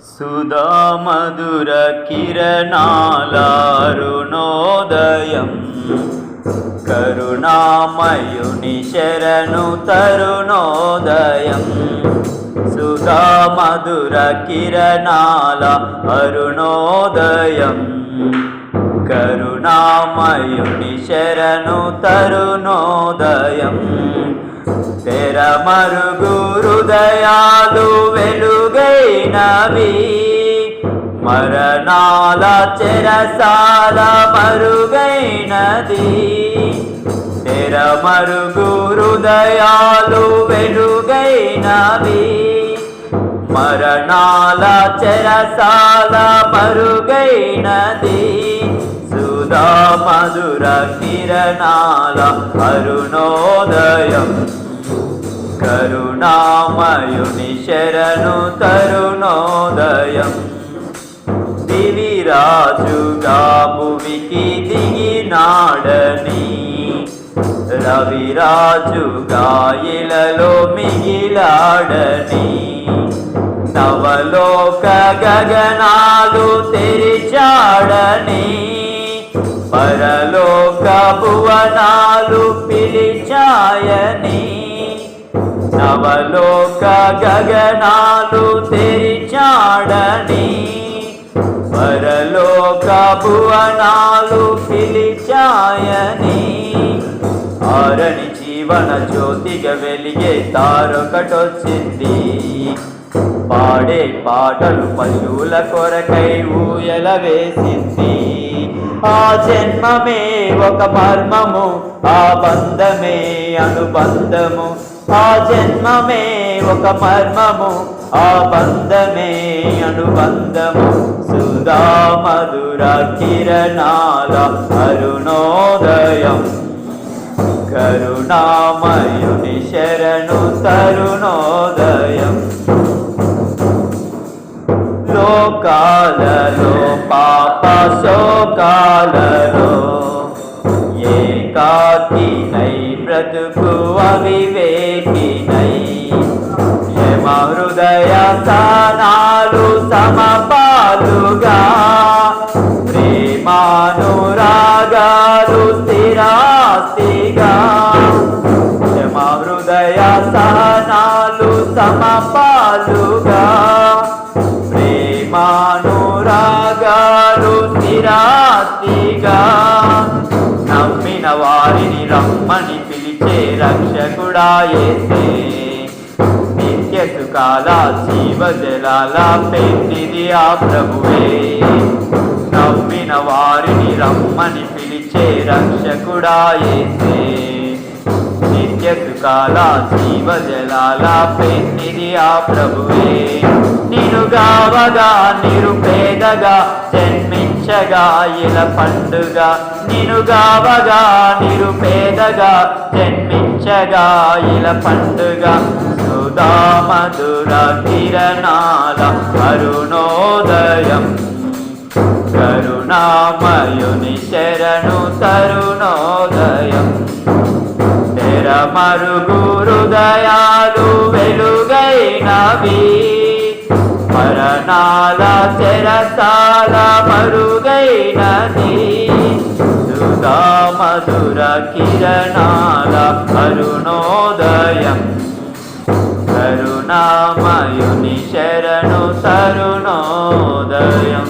సుధామధుర కిరణాలారుణోదయం. కరుణామయుని శరణు తరుణోదయం. సుధామధుర కిరణాల అరుణోదయం కరుణామయుని శరణు తరుణోదయం. తెర మరుగు హృదయాలు వెలుగైనవి. మరణాల చెరసాల మరుగైనది. తెర మరుగు హృదయాలు వెలుగైనవి. మరణాల చెరసాల మరుగైనది. సుధా మధుర కిరణాల అరుణోదయం కరుణామయుని శరణు తరుణోదయం దివిరాజుగా భువికి దిగినాడని రవిరాజుగా ఇలలో మిగిలాడని. నవలోక గగనాలు తెరిచాడని. పరలోక భువనాలు పిలిచాయని. నవలోక గగనాలు తెరిచాడని పరలోక భువనాలు పిలిచాయని. ఆరని జీవన జ్యోతిగా వెలిగే తారొకటొచ్చింది. పాడే పాటలు పశువుల కొరకై ఊయల వేసింది. ఆ జన్మమే ఒక మర్మము ఆ బంధమే అనుబంధము. ఆ జన్మమే ఒక మర్మము ఆ బంధమే అనుబంధము. సుధా మధుర కిరణాల అరుణోదయం. కరుణామయుని శరణు తరుణోదయం. లోకాలలో పాప శోకాలలో ఏకాకినై బ్రతుకు అవివే హృదయ సమపాలుగా. ప్రేమానురాగాలు నిరాతిగా నమ్మిన వారిని రమ్మని పిలిచే రక్షకుడా నిత్య సుఖాల జీవ జలాల పెన్నిది ఆ ప్రభువే. నమ్మిన వారిని రమ్మని పిలిచే రక్షకుడా ఏసే నిత్య సుఖాల జీవ జలాల పెన్నిది ప్రభువే నిరుగావగా నిరుపేదగా జన్మించగా ఇల పండుగ. నినుగావగా నిరుపేదగా జన్మించగా ఇల పండుగ. సుధా మధుర కిరణాల అరుణోదయం కరుణామయుని శరణు తరుణోదయం. మరుగు హృదయాలు వెలుగైనవి. మరణాల చెరసాల మరుగైనది. సుధా మధుర కిరణాల అరుణోదయం కరుణామయుని శరణు తరుణోదయం